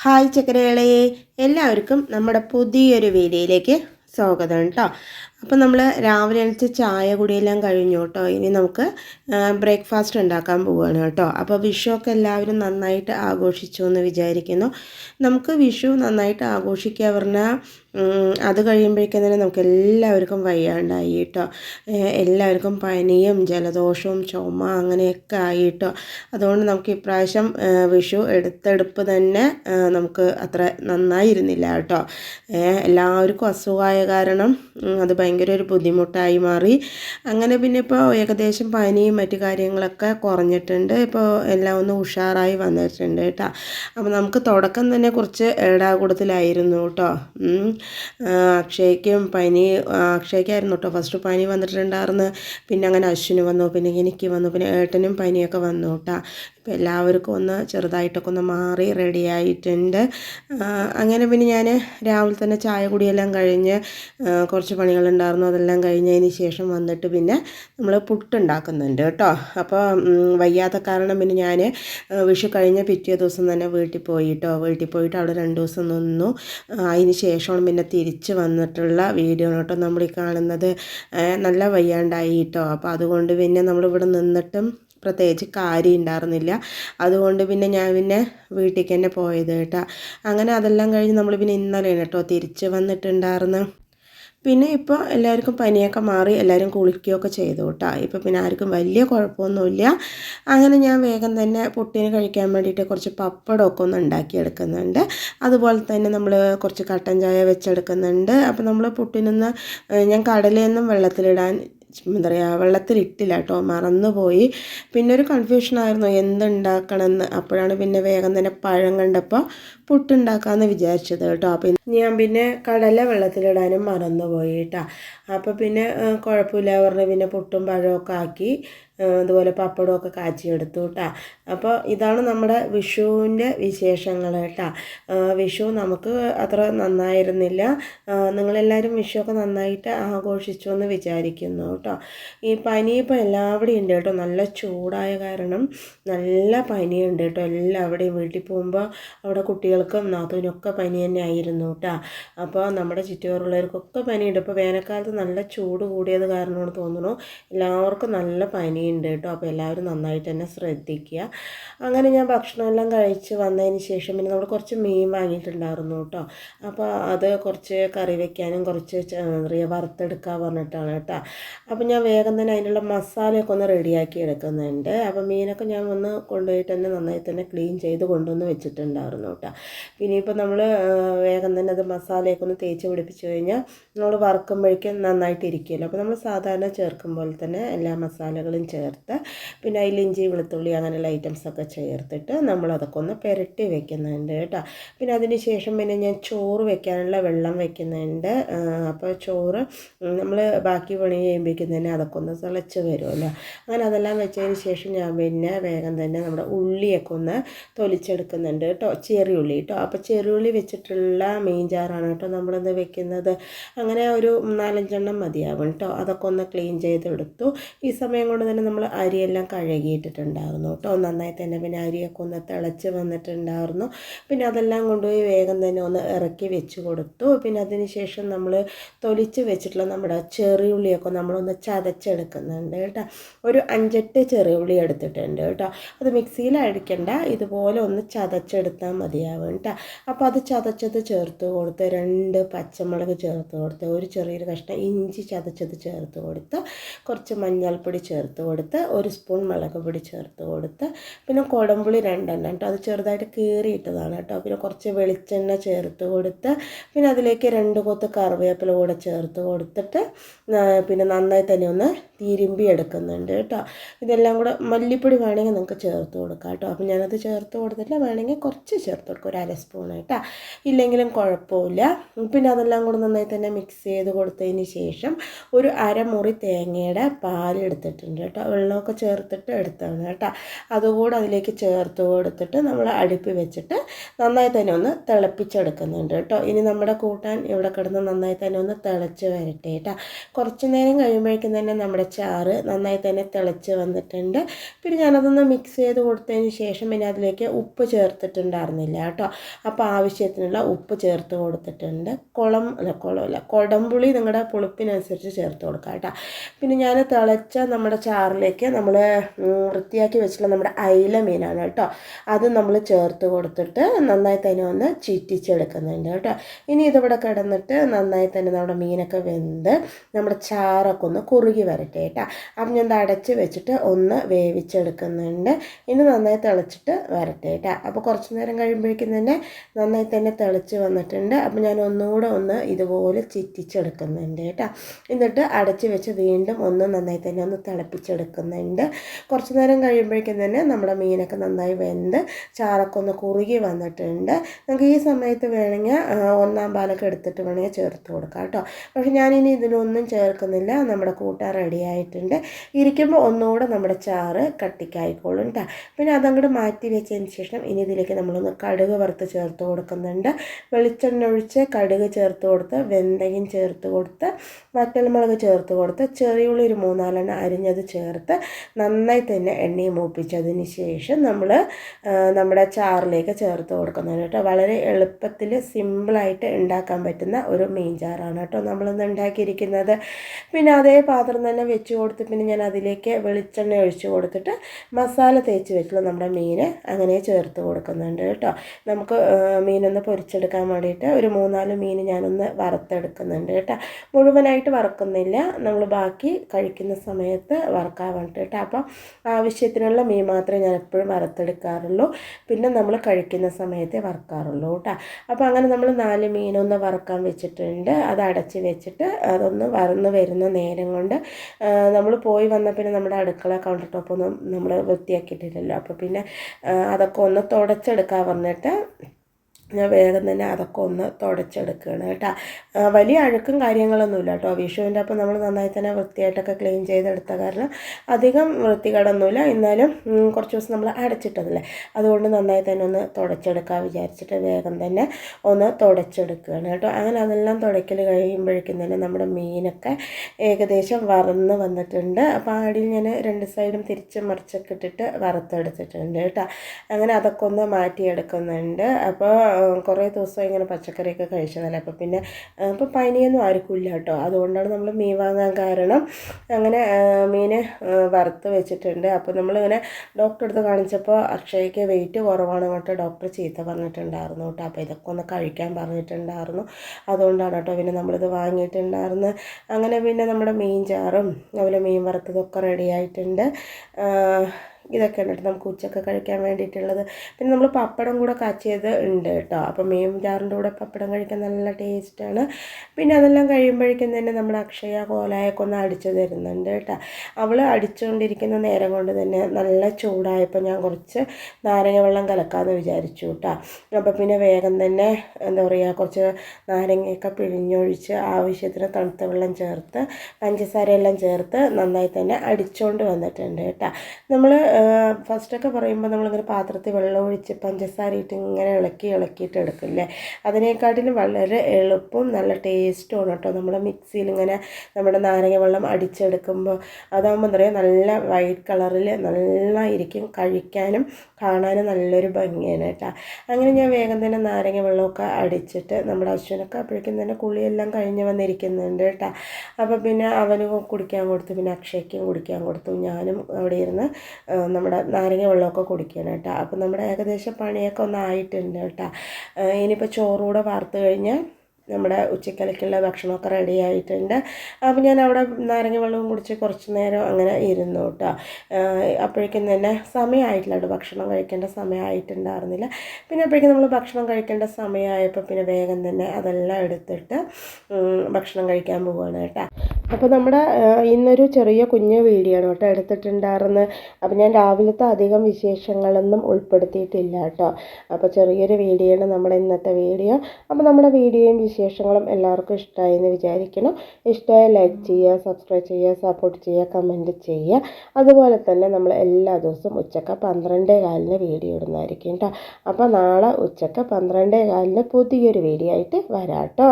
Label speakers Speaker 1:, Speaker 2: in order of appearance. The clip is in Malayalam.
Speaker 1: ഹായ് ചക്കരകളെ എല്ലാവർക്കും നമ്മുടെ പുതിയൊരു വീഡിയോയിലേക്ക് സ്വാഗതം കേട്ടോ അപ്പോൾ നമ്മൾ രാവിലെ എണീച്ച് ചായ കുടിയെല്ലാം കഴിഞ്ഞു കേട്ടോ ഇനി നമുക്ക് ബ്രേക്ക്ഫാസ്റ്റ് ഉണ്ടാക്കാൻ പോവുകയാണ് കേട്ടോ അപ്പോൾ വിഷുവൊക്കെ എല്ലാവരും നന്നായിട്ട് ആഘോഷിച്ചു എന്ന് വിചാരിക്കുന്നു. നമുക്ക് വിഷു നന്നായിട്ട് ആഘോഷിക്കുക പറഞ്ഞാൽ അത് കഴിയുമ്പോഴേക്കും തന്നെ നമുക്ക് എല്ലാവർക്കും വയ്യാണ്ടായി കേട്ടോ. എല്ലാവർക്കും പനിയും ജലദോഷവും ചുമ അങ്ങനെയൊക്കെ ആയി കേട്ടോ. അതുകൊണ്ട് നമുക്ക് ഇപ്രാവശ്യം വിഷു എടുത്തെടുപ്പ് തന്നെ നമുക്ക് അത്ര നന്നായിരുന്നില്ല കേട്ടോ. എല്ലാവർക്കും അസുഖമായ കാരണം അത് ഭയങ്കര ഒരു ബുദ്ധിമുട്ടായി മാറി. അങ്ങനെ പിന്നെ ഇപ്പോൾ ഏകദേശം പനിയും മറ്റു കാര്യങ്ങളൊക്കെ കുറഞ്ഞിട്ടുണ്ട്. ഇപ്പോൾ എല്ലാം ഒന്ന് ഉഷാറായി വന്നിട്ടുണ്ട് കേട്ടോ. അപ്പോൾ നമുക്ക് തുടക്കം തന്നെ കുറച്ച് ഏടാകൂടത്തിലായിരുന്നു കേട്ടോ. അക്ഷയ്ക്കും പനി അക്ഷയ്ക്കായിരുന്നു കേട്ടോ ഫസ്റ്റ് പനി വന്നിട്ടുണ്ടായിരുന്നു. പിന്നെ അങ്ങനെ അശ്വിന് വന്നു പിന്നെ എനിക്ക് വന്നു പിന്നെ ഏട്ടനും പനിയൊക്കെ വന്നു കേട്ടോ ഇപ്പം എല്ലാവർക്കും ഒന്ന് ചെറുതായിട്ടൊക്കെ ഒന്ന് മാറി റെഡി ആയിട്ടുണ്ട്. അങ്ങനെ പിന്നെ ഞാൻ രാവിലെ തന്നെ ചായ കുടിയെല്ലാം കഴിഞ്ഞ് കുറച്ച് പണികളുണ്ടായിരുന്നു അതെല്ലാം കഴിഞ്ഞതിന് ശേഷം വന്നിട്ട് പിന്നെ നമ്മൾ പുട്ടുണ്ടാക്കുന്നുണ്ട് കേട്ടോ അപ്പോൾ വയ്യാത്ത കാരണം പിന്നെ ഞാൻ വിഷു കഴിഞ്ഞ പിറ്റേ ദിവസം തന്നെ വീട്ടിൽ പോയിട്ടോ വീട്ടിൽ പോയിട്ട് അവിടെ രണ്ട് ദിവസം നിന്നു. അതിന് ശേഷമാണ് പിന്നെ തിരിച്ച് വന്നിട്ടുള്ള വീഡിയോ കേട്ടോ നമ്മൾ ഈ കാണുന്നത് നല്ല വയ്യാണ്ടായി കേട്ടോ. അപ്പോൾ അതുകൊണ്ട് പിന്നെ നമ്മളിവിടെ നിന്നിട്ടും പ്രത്യേകിച്ച് കാര്യം ഉണ്ടായിരുന്നില്ല അതുകൊണ്ട് പിന്നെ ഞാൻ പിന്നെ വീട്ടിലേക്ക് തന്നെ പോയത് കേട്ടോ. അങ്ങനെ അതെല്ലാം കഴിഞ്ഞ് നമ്മൾ പിന്നെ ഇന്നലെയാണ് കേട്ടോ തിരിച്ച് വന്നിട്ടുണ്ടായിരുന്നു പിന്നെ ഇപ്പോൾ എല്ലാവർക്കും പനിയൊക്കെ മാറി എല്ലാവരും കുളിക്കുകയൊക്കെ ചെയ്തു കേട്ടോ ഇപ്പോൾ പിന്നെ ആർക്കും വലിയ കുഴപ്പമൊന്നുമില്ല. അങ്ങനെ ഞാൻ വേഗം തന്നെ പുട്ടിന് കഴിക്കാൻ വേണ്ടിയിട്ട് കുറച്ച് പപ്പടമൊക്കെ ഒന്ന് ഉണ്ടാക്കിയെടുക്കുന്നുണ്ട്. അതുപോലെ തന്നെ നമ്മൾ കുറച്ച് കട്ടൻ ചായ വെച്ചെടുക്കുന്നുണ്ട്. അപ്പോൾ നമ്മൾ പുട്ടിനൊന്ന് ഞാൻ കടലയൊന്നും വെള്ളത്തിലിടാൻ എന്താ പറയുക വെള്ളത്തിലിട്ടില്ല കേട്ടോ മറന്നുപോയി. പിന്നെ ഒരു കൺഫ്യൂഷനായിരുന്നു എന്തുണ്ടാക്കണമെന്ന്. അപ്പോഴാണ് പിന്നെ വേഗം തന്നെ പഴം കണ്ടപ്പോൾ പുട്ടുണ്ടാക്കാമെന്ന് വിചാരിച്ചത് കേട്ടോ. അപ്പം ഞാൻ പിന്നെ കടല വെള്ളത്തിലിടാനും മറന്നുപോയി കേട്ടോ. അപ്പോൾ പിന്നെ കുഴപ്പമില്ല. പറഞ്ഞ് പിന്നെ പുട്ടും പഴമൊക്കെ ആക്കി അതുപോലെ പപ്പടമൊക്കെ കാച്ചിയെടുത്തു കേട്ടോ അപ്പോൾ ഇതാണ് നമ്മുടെ വിഷുവിന്റെ വിശേഷങ്ങൾ കേട്ടോ വിഷു നമുക്ക് അത്ര നന്നായിരുന്നില്ല. നിങ്ങളെല്ലാവരും വിഷുവൊക്കെ നന്നായിട്ട് ആഘോഷിച്ചു എന്ന് വിചാരിക്കുന്നു കേട്ടോ ഈ പനി ഇപ്പോൾ എല്ലാവിടെയും ഉണ്ട് കേട്ടോ നല്ല ചൂടായ കാരണം നല്ല പനിയുണ്ട് കേട്ടോ എല്ലാവിടെയും വീട്ടിൽ പോകുമ്പോൾ അവിടെ കുട്ടികൾക്കും നാത്തൂനൊക്കെ പനി തന്നെ ആയിരുന്നു കേട്ടോ അപ്പോൾ നമ്മുടെ ചുറ്റുപാടുള്ളവർക്കൊക്കെ പനിയുണ്ട്. ഇപ്പോൾ വേനൽക്കാലത്ത് നല്ല ചൂട് കൂടിയത് കാരണമാണ് തോന്നുന്നു. എല്ലാവർക്കും നല്ല പനി ഉണ്ട് കേട്ടോ. അപ്പോൾ എല്ലാവരും നന്നായിട്ട് തന്നെ ശ്രദ്ധിക്കുക. അങ്ങനെ ഞാൻ ഭക്ഷണമെല്ലാം കഴിച്ച് വന്നതിന് ശേഷം പിന്നെ നമ്മൾ കുറച്ച് മീൻ വാങ്ങിയിട്ടുണ്ടായിരുന്നു കേട്ടോ. അപ്പോൾ അത് കുറച്ച് കറി വെക്കാനും കുറച്ച് ചെറിയ വറുത്തെടുക്കാൻ പറഞ്ഞിട്ടാണ് കേട്ടോ. അപ്പോൾ ഞാൻ വേഗം തന്നെ അതിനുള്ള മസാലയൊക്കെ ഒന്ന് റെഡിയാക്കി എടുക്കുന്നുണ്ട്. അപ്പോൾ മീനൊക്കെ ഞാൻ ഒന്ന് കൊണ്ടുപോയിട്ട് തന്നെ നന്നായി തന്നെ ക്ലീൻ ചെയ്ത് കൊണ്ടുവന്ന് വെച്ചിട്ടുണ്ടായിരുന്നു കേട്ടോ. പിന്നെ ഇപ്പോൾ നമ്മൾ വേഗം തന്നെ അത് മസാലയൊക്കെ ഒന്ന് തേച്ച് പിടിപ്പിച്ച് കഴിഞ്ഞാൽ നമ്മൾ വറുക്കുമ്പോഴേക്കും നന്നായിട്ട് ഇരിക്കുമല്ലോ അപ്പോൾ നമ്മൾ സാധാരണ ചേർക്കും പോലെ തന്നെ എല്ലാ മസാലകളും ചേർത്ത്. പിന്നെ അതിൽ ഇഞ്ചി വെളുത്തുള്ളി അങ്ങനെയുള്ള ഐറ്റംസൊക്കെ ചേർത്തിട്ട് നമ്മളതൊക്കെ ഒന്ന് പുരട്ടി വെക്കുന്നുണ്ട് കേട്ടോ. പിന്നെ അതിന് ശേഷം പിന്നെ ഞാൻ ചോറ് വെക്കാനുള്ള വെള്ളം വെക്കുന്നുണ്ട്. അപ്പോൾ ചോറ് നമ്മൾ ബാക്കി പണി ചെയ്യുമ്പോഴേക്കും തന്നെ അതൊക്കെ ഒന്ന് തിളച്ച് വരുമല്ലോ. അങ്ങനെ അതെല്ലാം വെച്ചതിന് ശേഷം ഞാൻ പിന്നെ വേഗം തന്നെ നമ്മുടെ ഉള്ളിയൊക്കെ ഒന്ന് തൊലിച്ചെടുക്കുന്നുണ്ട് കേട്ടോ. ചെറിയ ഉള്ളി കേട്ടോ. അപ്പോൾ ചെറിയ ഉള്ളി വെച്ചിട്ടുള്ള മീൻ ചാറാണ് കേട്ടോ നമ്മളിത് വെക്കുന്നത്. അങ്ങനെ ഒരു നാലഞ്ചെണ്ണം മതിയാവും കേട്ടോ. അതൊക്കെ ഒന്ന് ക്ലീൻ ചെയ്തെടുത്തു. ഈ സമയം കൊണ്ട് തന്നെ നമ്മൾ അരിയെല്ലാം കഴുകിയിട്ടിട്ടുണ്ടായിരുന്നു കേട്ടോ. നന്നായി തന്നെ പിന്നെ അരിയൊക്കെ ഒന്ന് തിളച്ച് വന്നിട്ടുണ്ടായിരുന്നു. പിന്നെ അതെല്ലാം കൊണ്ടുപോയി വേഗം തന്നെ ഒന്ന് ഇറക്കി വെച്ച് കൊടുത്തു. പിന്നെ അതിന് ശേഷം നമ്മൾ തൊലിച്ച് വെച്ചിട്ടുള്ള നമ്മുടെ ചെറിയുള്ളിയൊക്കെ നമ്മളൊന്ന് ചതച്ചെടുക്കുന്നുണ്ട് കേട്ടോ. ഒരു അഞ്ചെട്ട് ചെറിയുള്ളി എടുത്തിട്ടുണ്ട് കേട്ടോ. അത് മിക്സിയിൽ അടിക്കണ്ട. ഇതുപോലെ ഒന്ന് ചതച്ചെടുത്താൽ മതിയാവും കേട്ടോ. അപ്പോൾ അത് ചതച്ചത് ചേർത്ത് കൊടുത്ത് രണ്ട് പച്ചമുളക് ചേർത്ത് കൊടുത്ത് ഒരു ചെറിയൊരു കഷ്ണം ഇഞ്ചി ചതച്ചത് ചേർത്ത് കൊടുത്ത് കുറച്ച് മഞ്ഞൾപ്പൊടി ചേർത്ത് കൊടുത്ത് ഒരു സ്പൂൺ മുളക് പൊടി ചേർത്ത് കൊടുത്ത് പിന്നെ കുടംപുളി രണ്ടെണ്ണം കേട്ടോ. അത് ചെറുതായിട്ട് കീറിയിട്ടതാണ് കേട്ടോ. പിന്നെ കുറച്ച് വെളിച്ചെണ്ണ ചേർത്ത് കൊടുത്ത് പിന്നെ അതിലേക്ക് രണ്ട് കൊത്ത് കറിവേപ്പില കൂടെ ചേർത്ത് കൊടുത്തിട്ട് പിന്നെ നന്നായി തന്നെ ഒന്ന് തിരുമ്പി എടുക്കുന്നുണ്ട് കേട്ടോ. ഇതെല്ലാം കൂടെ മല്ലിപ്പൊടി വേണമെങ്കിൽ നിങ്ങൾക്ക് ചേർത്ത് കൊടുക്കാം കേട്ടോ. അപ്പോൾ ഞാനത് ചേർത്ത് കൊടുത്തില്ല വേണമെങ്കിൽ കുറച്ച് ചേർത്ത് കൊടുക്കും. ഒരു അര സ്പൂൺ കേട്ടോ ഇല്ലെങ്കിലും കുഴപ്പമില്ല. പിന്നെ അതെല്ലാം കൂടെ നന്നായി തന്നെ മിക്സ് ചെയ്ത് കൊടുത്തതിന് ശേഷം ഒരു അരമുറി തേങ്ങയുടെ പാൽ എടുത്തിട്ടുണ്ട് കേട്ടോ. വെള്ളമൊക്കെ ചേർത്തിട്ട് എടുത്താണ് കേട്ടോ. അതുകൂടെ അതിലേക്ക് ചേർത്ത് കൊടുത്തിട്ട് നമ്മൾ അടുപ്പി വെച്ചിട്ട് നന്നായി തന്നെ ഒന്ന് തിളപ്പിച്ചെടുക്കുന്നുണ്ട് കേട്ടോ. ഇനി നമ്മുടെ കൂട്ടാൻ ഇവിടെ കിടന്ന് നന്നായി തന്നെ ഒന്ന് തിളച്ച് വരട്ടെ കേട്ടോ. കുറച്ച് നേരം കഴിയുമ്പോഴേക്കും തന്നെ നമ്മുടെ ചാറ് നന്നായി തന്നെ തിളച്ച് വന്നിട്ടുണ്ട്. പിന്നെ ഞാനതൊന്ന് മിക്സ് ചെയ്ത് കൊടുത്തതിന് ശേഷം പിന്നെ അതിലേക്ക് ഉപ്പ് ചേർത്തിട്ടുണ്ടായിരുന്നില്ല കേട്ടോ. അപ്പോൾ ആവശ്യത്തിനുള്ള ഉപ്പ് ചേർത്ത് കൊടുത്തിട്ടുണ്ട്. കുളം അല്ല കുളമല്ല കുടംപുളി നിങ്ങളുടെ പുളിപ്പിനനുസരിച്ച് ചേർത്ത് കൊടുക്കുക കേട്ടോ. പിന്നെ ഞാൻ തിളച്ച നമ്മുടെ ചാറിലേക്ക് നമ്മൾ വൃത്തിയാക്കി വെച്ചിട്ടുള്ള നമ്മുടെ അയില മീനാണ് കേട്ടോ. അത് നമ്മൾ ചേർത്ത് കൊടുത്തിട്ട് നന്നായി തന്നെ ഒന്ന് ചീറ്റിച്ചെടുക്കുന്നുണ്ട് കേട്ടോ. ഇനി ഇതിവിടെ കിടന്നിട്ട് നന്നായി തന്നെ നമ്മുടെ മീനൊക്കെ വെന്ത് നമ്മുടെ ചാറൊക്കെ ഒന്ന് കുറുകി വരട്ടെ കേട്ടോ. അപ്പം ഞാൻ അടച്ച് വെച്ചിട്ട് ഒന്ന് വേവിച്ചെടുക്കുന്നുണ്ട്. ഇനി നന്നായി തിളച്ചിട്ട് വരട്ടെ കേട്ടോ. അപ്പോൾ കുറച്ച് നേരം കഴിയുമ്പോഴേക്കും തന്നെ നന്നായി തന്നെ തിളച്ച് വന്നിട്ടുണ്ട്. അപ്പോൾ ഞാൻ ഒന്നുകൂടെ ഒന്ന് ഇതുപോലെ ചിറ്റിച്ചെടുക്കുന്നുണ്ട് കേട്ടോ. എന്നിട്ട് അടച്ച് വെച്ച് വീണ്ടും ഒന്ന് നന്നായി തന്നെ ഒന്ന് തിളപ്പിച്ചെടുക്കുന്നുണ്ട്. കുറച്ച് നേരം കഴിയുമ്പോഴേക്കും തന്നെ നമ്മുടെ മീനൊക്കെ നന്നായി വെന്ത് ചാറൊക്കെ ഒന്ന് കുറുകി വന്നിട്ടുണ്ട്. നമുക്ക് ഈ സമയത്ത് വേണമെങ്കിൽ ഒന്നാം പാലൊക്കെ എടുത്തിട്ട് വേണമെങ്കിൽ ചേർത്ത് കൊടുക്കാം കേട്ടോ. പക്ഷേ ഞാനിനി ഇതിലൊന്നും ചേർക്കുന്നില്ല. നമ്മുടെ കൂട്ടാൻ റെഡി ആയിട്ടുണ്ട്. ഇരിക്കുമ്പോൾ ഒന്നുകൂടെ നമ്മുടെ ചാറ് കട്ടിക്കായിക്കോളും കേട്ടോ പിന്നെ അതങ്ങോട്ട് മാറ്റി വെച്ചതിന് ശേഷം ഇനി ഇതിലേക്ക് നമ്മളൊന്ന് കടുക് വറുത്ത് ചേർത്ത് കൊടുക്കുന്നുണ്ട്. വെളിച്ചെണ്ണ ഒഴിച്ച് കടുക് ചേർത്ത് കൊടുത്ത് വെന്തയും ചേർത്ത് കൊടുത്ത് വറ്റൽമുളക് ചേർത്ത് കൊടുത്ത് ചെറിയുള്ളി ഒരു മൂന്നാലെണ്ണം അരിഞ്ഞത് ചേർത്ത് നന്നായി തന്നെ എണ്ണയും മൂപ്പിച്ചതിന് ശേഷം നമ്മൾ നമ്മുടെ ചാറിലേക്ക് ചേർത്ത് കൊടുക്കുന്നുണ്ട് കേട്ടോ വളരെ എളുപ്പത്തിൽ സിമ്പിളായിട്ട് ഉണ്ടാക്കാൻ പറ്റുന്ന ഒരു മീൻ ചാറാണ് കേട്ടോ നമ്മളിന്ന് ഉണ്ടാക്കിയിരിക്കുന്നത് പിന്നെ അതേ പാത്രം തന്നെ വെച്ച് കൊടുത്ത് പിന്നെ ഞാൻ അതിലേക്ക് വെളിച്ചെണ്ണ ഒഴിച്ച് കൊടുത്തിട്ട് മസാല തേച്ച് വെച്ചിട്ടുള്ള നമ്മുടെ മീൻ അങ്ങനെ ചേർത്ത് കൊടുക്കുന്നുണ്ട് കേട്ടോ. നമുക്ക് മീനൊന്ന് പൊരിച്ചെടുക്കാൻ വേണ്ടിയിട്ട് ഒരു മൂന്നാൽ മീൻ ഞാനൊന്ന് വറുത്തെടുക്കുന്നുണ്ട് കേട്ടോ. മുഴുവനായിട്ട് വറുക്കുന്നില്ല. നമ്മൾ ബാക്കി കഴിക്കുന്ന സമയത്ത് വറക്കാൻ വേണ്ടിയിട്ട് കേട്ടോ. അപ്പം ആവശ്യത്തിനുള്ള മീൻ മാത്രമേ ഞാൻ എപ്പോഴും വറുത്തെടുക്കാറുള്ളൂ. പിന്നെ നമ്മൾ കഴിക്കുന്ന സമയത്തേ വറുക്കാറുള്ളൂ കേട്ടോ. അപ്പോൾ അങ്ങനെ നമ്മൾ നാല് മീനൊന്ന് വറുക്കാൻ വെച്ചിട്ടുണ്ട്. അത് അടച്ച് വെച്ചിട്ട് അതൊന്ന് വറന്ന് വരുന്ന നേരം കൊണ്ട് നമ്മൾ പോയി വന്ന പിന്നെ നമ്മുടെ അടുക്കള കൗണ്ടർ ടോപ്പൊന്നും നമ്മൾ വൃത്തിയാക്കിയിട്ടില്ലല്ലോ. അപ്പോൾ പിന്നെ അതൊക്കെ ഒന്ന് തുടച്ചെടുക്കാൻ പറഞ്ഞിട്ട് ഞാൻ വേഗം തന്നെ അതൊക്കെ ഒന്ന് തുടച്ചെടുക്കുകയാണ് കേട്ടോ. വലിയ അഴുക്കും കാര്യങ്ങളൊന്നുമില്ല കേട്ടോ. വിഷുവിന്റെ അപ്പം നമ്മൾ നന്നായി തന്നെ വൃത്തിയായിട്ടൊക്കെ ക്ലീൻ ചെയ്തെടുത്ത കാരണം അധികം വൃത്തികേടൊന്നുമില്ല. എന്നാലും കുറച്ച് ദിവസം നമ്മൾ അടച്ചിട്ടതല്ലേ? അതുകൊണ്ട് നന്നായി തന്നെ ഒന്ന് തുടച്ചെടുക്കാൻ വിചാരിച്ചിട്ട് വേഗം തന്നെ ഒന്ന് തുടച്ചെടുക്കുകയാണ് കേട്ടോ. അങ്ങനെ അതെല്ലാം തുടയ്ക്കൽ കഴിയുമ്പോഴേക്കും തന്നെ നമ്മുടെ മീനൊക്കെ ഏകദേശം വറന്ന് വന്നിട്ടുണ്ട്. അപ്പോൾ ആടിയിൽ ഞാൻ രണ്ട് സൈഡും തിരിച്ച് മറിച്ചൊക്കെ ഇട്ടിട്ട് വറുത്തെടുത്തിട്ടുണ്ട് കേട്ടോ. അങ്ങനെ അതൊക്കെ ഒന്ന് മാറ്റിയെടുക്കുന്നുണ്ട്. അപ്പോൾ കുറേ ദിവസം ഇങ്ങനെ പച്ചക്കറിയൊക്കെ കഴിച്ചതല്ലേ അപ്പോൾ പിന്നെ ഇപ്പോൾ പനിയൊന്നും ആർക്കും ഇല്ല കേട്ടോ. അതുകൊണ്ടാണ് നമ്മൾ മീൻ വാങ്ങാൻ കാരണം അങ്ങനെ മീൻ വറുത്ത് വെച്ചിട്ടുണ്ട്. അപ്പോൾ നമ്മളിങ്ങനെ ഡോക്ടറെ അടുത്ത് കാണിച്ചപ്പോൾ അക്ഷയ്ക്ക് വെയിറ്റ് കുറവാണ് കേട്ടോ ഡോക്ടർ ചീത്ത പറഞ്ഞിട്ടുണ്ടായിരുന്നു കേട്ടോ. അപ്പോൾ ഇതൊക്കെ ഒന്ന് കഴിക്കാൻ പറഞ്ഞിട്ടുണ്ടായിരുന്നു. അതുകൊണ്ടാണ് കേട്ടോ പിന്നെ നമ്മളിത് വാങ്ങിയിട്ടുണ്ടായിരുന്നു. അങ്ങനെ പിന്നെ നമ്മുടെ മീൻ ചാറും അതുപോലെ മീൻ വറുത്തതൊക്കെ റെഡി ആയിട്ടുണ്ട്. ഇതൊക്കെ ഉണ്ട് നമുക്ക് ഉച്ചയ്ക്ക് കഴിക്കാൻ വേണ്ടിയിട്ടുള്ളത്. പിന്നെ നമ്മൾ പപ്പടം കൂടെ കാച്ചിയത് ഉണ്ട് കേട്ടോ. അപ്പം മീൻ ചാറിന്റെ കൂടെ പപ്പടം കഴിക്കാൻ നല്ല ടേസ്റ്റാണ് പിന്നെ അതെല്ലാം കഴിയുമ്പോഴേക്കും തന്നെ നമ്മൾ അക്ഷയ കോലായൊക്കെ ഒന്ന് അടിച്ചു തരുന്നുണ്ട് കേട്ടോ. അവൾ അടിച്ചുകൊണ്ടിരിക്കുന്ന നേരം കൊണ്ട് തന്നെ നല്ല ചൂടായപ്പോൾ ഞാൻ കുറച്ച് നാരങ്ങ വെള്ളം കലക്കാമെന്ന് വിചാരിച്ചു കേട്ടോ. അപ്പോൾ പിന്നെ വേഗം തന്നെ എന്താ പറയുക കുറച്ച് നാരങ്ങയൊക്കെ പിഴിഞ്ഞൊഴിച്ച് ആവശ്യത്തിന് തണുത്ത വെള്ളം ചേർത്ത് പഞ്ചസാരയെല്ലാം ചേർത്ത് നന്നായി തന്നെ അടിച്ചുകൊണ്ട് വന്നിട്ടുണ്ട് കേട്ടോ. നമ്മൾ ഫസ്റ്റൊക്കെ പറയുമ്പോൾ നമ്മളിങ്ങനെ പാത്രത്തിൽ വെള്ളം ഒഴിച്ച് പഞ്ചസാര ഇട്ട് ഇങ്ങനെ ഇളക്കി ഇളക്കിയിട്ട് എടുക്കില്ലേ അതിനേക്കാട്ടിലും വളരെ എളുപ്പം നല്ല ടേസ്റ്റുമാണ് കേട്ടോ നമ്മൾ മിക്സിയിൽ ഇങ്ങനെ നമ്മുടെ നാരങ്ങ വെള്ളം അടിച്ചെടുക്കുമ്പോൾ അതാകുമ്പോൾ എന്താ പറയുക നല്ല വൈറ്റ് കളറിൽ നല്ലായിരിക്കും കഴിക്കാനും കാണാനും നല്ലൊരു ഭംഗിയാണ് കേട്ടോ അങ്ങനെ ഞാൻ വേഗം തന്നെ നാരങ്ങ വെള്ളമൊക്കെ അടിച്ചിട്ട് നമ്മുടെ അശ്വനൊക്കെ അപ്പോഴേക്കും തന്നെ കുളിയെല്ലാം കഴിഞ്ഞ് വന്നിരിക്കുന്നുണ്ട് കേട്ടോ അപ്പോൾ പിന്നെ അവനും കുടിക്കാൻ കൊടുത്തു പിന്നെ അക്ഷയ്ക്കും കുടിക്കാൻ കൊടുത്തു ഞാനും അവിടെ ഇരുന്ന് നമ്മുടെ നാരങ്ങ വെള്ളമൊക്കെ കുടിക്കണം കേട്ടോ. അപ്പോൾ നമ്മുടെ ഏകദേശം പണിയൊക്കെ ഒന്ന് ആയിട്ടുണ്ട് കേട്ടോ ഇനിയിപ്പോൾ ചോറൂടെ വാർത്ത് കഴിഞ്ഞാൽ നമ്മുടെ ഉച്ചക്കലക്കുള്ള ഭക്ഷണമൊക്കെ റെഡി ആയിട്ടുണ്ട്. അപ്പോൾ ഞാൻ അവിടെ നാരങ്ങ വെള്ളവും കുടിച്ച് കുറച്ച് നേരം അങ്ങനെ ഇരുന്നു കേട്ടോ. അപ്പോഴേക്കും തന്നെ സമയമായിട്ടില്ല കേട്ടോ. ഭക്ഷണം കഴിക്കേണ്ട സമയമായിട്ടുണ്ടായിരുന്നില്ല. പിന്നെ അപ്പോഴേക്കും നമ്മൾ ഭക്ഷണം കഴിക്കേണ്ട സമയമായപ്പോൾ പിന്നെ വേഗം തന്നെ അതെല്ലാം എടുത്തിട്ട് ഭക്ഷണം കഴിക്കാൻ പോവുകയാണ് കേട്ടോ. അപ്പോൾ നമ്മുടെ ഇന്നൊരു ചെറിയ കുഞ്ഞു വീഡിയോ ആണ് കേട്ടോ എടുത്തിട്ടുണ്ടായിരുന്നത്. അപ്പോൾ ഞാൻ രാവിലത്തെ അധികം വിശേഷങ്ങളൊന്നും ഉൾപ്പെടുത്തിയിട്ടില്ല കേട്ടോ. അപ്പോൾ ചെറിയൊരു വീഡിയോ ആണ് നമ്മുടെ ഇന്നത്തെ വീഡിയോ അപ്പോൾ നമ്മുടെ വീഡിയോയും വിശേഷങ്ങളും എല്ലാവർക്കും ഇഷ്ടമായി എന്ന് വിചാരിക്കണം ഇഷ്ടമായ ലൈക്ക് ചെയ്യുക സബ്സ്ക്രൈബ് ചെയ്യുക സപ്പോർട്ട് ചെയ്യുക കമന്റ് ചെയ്യുക. അതുപോലെ തന്നെ നമ്മൾ എല്ലാ ദിവസവും ഉച്ചയ്ക്ക് പന്ത്രണ്ടേ കാലിന് വീഡിയോ ഇടുന്നതായിരിക്കും കേട്ടോ. അപ്പോൾ നാളെ ഉച്ചയ്ക്ക് പന്ത്രണ്ടേ കാലിന് പുതിയൊരു വീഡിയോ ആയിട്ട് വരാം കേട്ടോ.